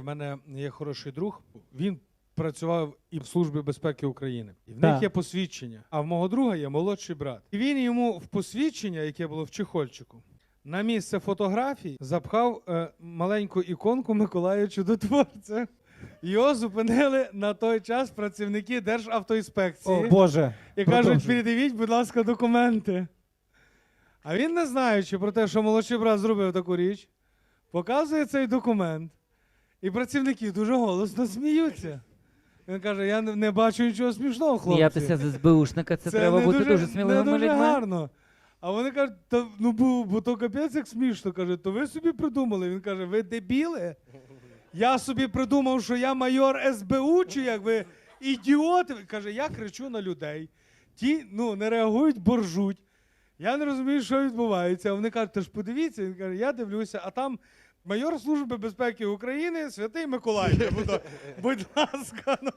В мене є хороший друг. Він працював і в Службі безпеки України. І в них є посвідчення. А в мого друга є молодший брат. І він йому в посвідчення, яке було в чехольчику, на місце фотографій запхав е, маленьку іконку Миколая Чудотворця. Його зупинили на той час працівники Державтоінспекції О, Боже. і кажуть: продовжуй. передивіть, будь ласка, документи. А він, не знаючи про те, що молодший брат зробив таку річ, показує цей документ, і працівники дуже голосно сміються. Він каже: я не, не бачу нічого смішного, хлопці. Сміятися з СБУшника, це, треба не бути дуже, не сміливими дуже людьми. гарно. А вони кажуть, та, ну бо, бо то капець як смішно. Каже, то ви собі придумали. Він каже, ви дебіли? Я собі придумав, що я майор СБУ, чи як ви ідіоти. Він Каже, я кричу на людей. Ті ну, не реагують, боржуть. Я не розумію, що відбувається. А вони кажуть, то ж подивіться, він каже, я дивлюся, а там майор Служби безпеки України, святий Миколай. Будь, ласка. Ну,